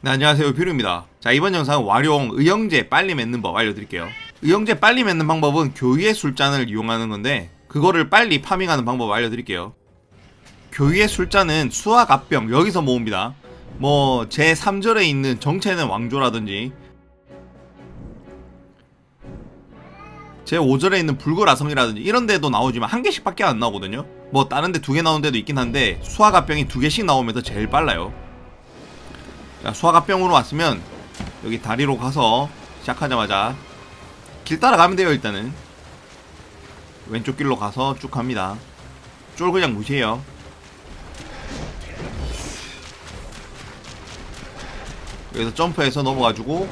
네, 안녕하세요. 뷰루입니다. 자, 이번 영상은 와룡 의형제 빨리 맺는 법 알려드릴게요. 의형제 빨리 맺는 방법은 교위의 술잔을 이용하는 건데, 그거를 빨리 파밍하는 방법 알려드릴게요. 교위의 술잔은 수학 압병, 여기서 모읍니다. 뭐, 제 3절에 있는 정체는 왕조라든지, 제 5절에 있는 불굴아성이라든지 이런 데도 나오지만 한 개씩밖에 안 나오거든요. 뭐 다른 데 두 개 나오는 데도 있긴 한데 수화갑병이 두 개씩 나오면서 제일 빨라요. 자, 수화갑병으로 왔으면 여기 다리로 가서 시작하자마자 길 따라가면 돼요 일단은 왼쪽 길로 가서 쭉 갑니다. 쫄 그냥 무시해요. 여기서 점프해서 넘어가지고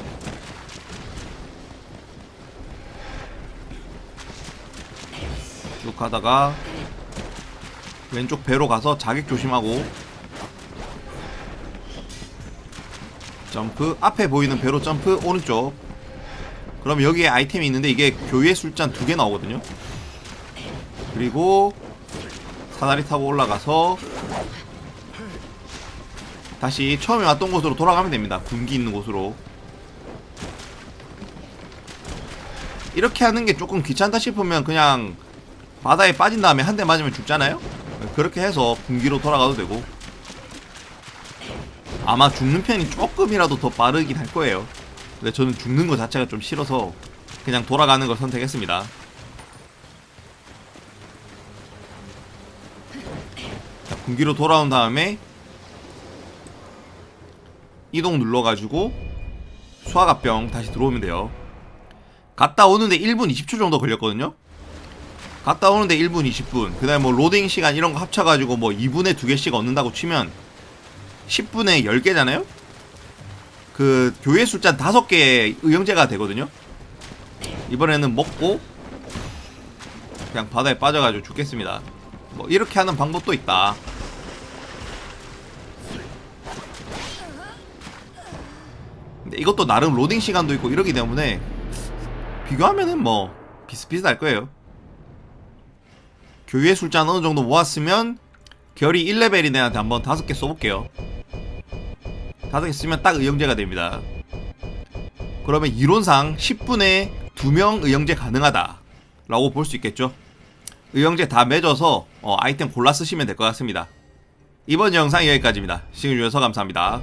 쭉 가다가 왼쪽 배로 가서 자객 조심하고 점프. 앞에 보이는 배로 점프. 오른쪽. 그럼 여기에 아이템이 있는데 이게 교회 술잔 두 개 나오거든요. 그리고 사다리 타고 올라가서 다시 처음에 왔던 곳으로 돌아가면 됩니다. 군기 있는 곳으로. 이렇게 하는 게 조금 귀찮다 싶으면 그냥 바다에 빠진 다음에 한 대 맞으면 죽잖아요? 그렇게 해서 군기로 돌아가도 되고 아마 죽는 편이 조금이라도 더 빠르긴 할 거예요. 근데 저는 죽는 거 자체가 좀 싫어서 그냥 돌아가는 걸 선택했습니다. 자, 군기로 돌아온 다음에 이동 눌러가지고 수화갑병 다시 들어오면 돼요. 갔다 오는데 1분 20초 정도 걸렸거든요. 갔다 오는데 1분 20분. 그 다음에 뭐 로딩 시간 이런 거 합쳐가지고 뭐 2분에 2개씩 얻는다고 치면 10분에 10개잖아요? 그 교회 숫자 5개의 의형제가 되거든요? 이번에는 먹고 그냥 바다에 빠져가지고 죽겠습니다. 뭐 이렇게 하는 방법도 있다. 근데 이것도 나름 로딩 시간도 있고 이러기 때문에 비교하면은 뭐 비슷비슷할 거예요. 교회 술잔 어느 정도 모았으면 결이 1레벨인 애한테 한번 다섯 개 써볼게요. 다섯 개 쓰면 딱 의형제가 됩니다. 그러면 이론상 10분에 2명 의형제 가능하다. 라고 볼 수 있겠죠. 의형제 다 맺어서 어, 아이템 골라 쓰시면 될 것 같습니다. 이번 영상 여기까지입니다. 시청해주셔서 감사합니다.